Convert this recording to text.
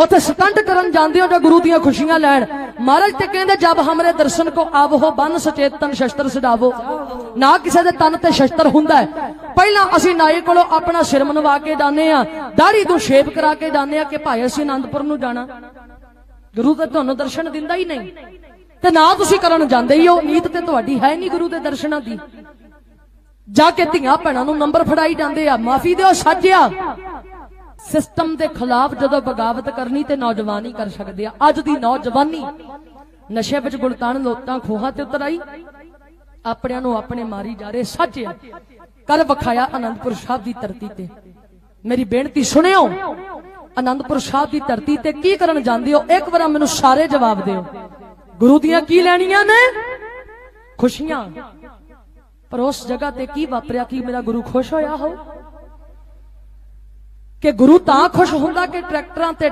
ਉੱਥੇ ਸਟੰਟ ਕਰਨ ਜਾਂਦੇ ਹੋ ਜਾਂ ਗੁਰੂ ਦੀਆਂ ਖੁਸ਼ੀਆਂ ਲੈਣ। ਮਹਾਰਾਜ ਤੇ ਕਹਿੰਦੇ, ਜਬ ਹਮਰੇ ਦਰਸ਼ਨ ਕੋ ਆਵੋ ਬੰਨ ਸਚੇਤਨ ਸ਼ਸਤਰ ਸਡਾਵੋ ਨਾ ਕਿਸੇ ਦੇ ਤਨ ਤੇ ਸ਼ਸਤਰ ਹੁੰਦਾ ਪਹਿਲਾਂ ਅਸੀਂ ਨਾਈ ਕੋਲੋਂ ਆਪਣਾ ਸਿਰ ਮਨਵਾ ਕੇ ਜਾਂਦੇ ਆ ਦਾੜੀ ਤੋਂ ਸ਼ੇਪ ਕਰਾ ਕੇ ਜਾਂਦੇ ਆ ਕਿ ਭਾਈ ਅਸੀਂ ਆਨੰਦਪੁਰ ਨੂੰ ਜਾਣਾ। ਗੁਰੂ ਤਾਂ ਤੁਹਾਨੂੰ ਦਰਸ਼ਨ ਦਿੰਦਾ ਹੀ ਨਹੀਂ। ਤੇ ਨਾ ਤੁਸੀਂ ਕਰਨ ਜਾਂਦੇ ਹੀ ਹੋ। ਨੀਤ ਤੇ ਤੁਹਾਡੀ ਹੈ ਨਹੀਂ ਗੁਰੂ ਦੇ ਦਰਸ਼ਨਾਂ ਦੀ। ਜਾ ਕੇ ਧੀਆਂ ਭੈਣਾਂ ਨੂੰ ਨੰਬਰ ਫੜਾਈ ਜਾਂਦੇ ਆ। ਮਾਫੀ ਦਿਓ, ਸਾਜਿਆ। ਸਿਸਟਮ ਦੇ ਖਿਲਾਫ ਜਦੋਂ ਬਗਾਵਤ ਕਰਨੀ ਤੇ ਨੌਜਵਾਨ ਕਰ ਸਕਦੇ ਆ। ਅੱਜ ਦੀ ਨੌਜਵਾਨੀ ਨਸ਼ੇ ਵਿੱਚ ਗੁਲਤਾਨ, ਲੋਟਾਂ, ਖੋਹਾਂ ਤੇ ਉਤਰ ਆਈ। ਆਪਣਿਆਂ ਨੂੰ ਆਪਣੇ ਮਾਰੀ ਜਾ ਰਹੇ ਸਾਜਿਆ ਕਰ ਵਿਖਾਇਆ ਆਨੰਦਪੁਰ ਸਾਹਿਬ ਦੀ ਧਰਤੀ ਤੇ। ਮੇਰੀ ਬੇਨਤੀ ਸੁਣਿਓ ਆਨੰਦਪੁਰ ਸਾਹਿਬ ਦੀ ਧਰਤੀ ਤੇ ਕੀ ਕਰਨ ਜਾਂਦੇ ਹੋ? ਇੱਕ ਵਾਰ ਮੈਨੂੰ ਸਾਰੇ ਜਵਾਬ ਦਿਓ। ਗੁਰੂ ਦੀਆਂ ਕੀ ਲੈਣੀਆਂ ਨੇ? ਖੁਸ਼ੀਆਂ। ਪਰ ਉਸ ਜਗ੍ਹਾ ਤੇ ਕੀ ਵਾਪਰਿਆ? ਕੀ ਮੇਰਾ ਗੁਰੂ ਖੁਸ਼ ਹੋਇਆ ਹੋ? ਕਿ ਗੁਰੂ ਤਾਂ ਖੁਸ਼ ਹੁੰਦਾ ਕਿ ਟਰੈਕਟਰਾਂ ਤੇ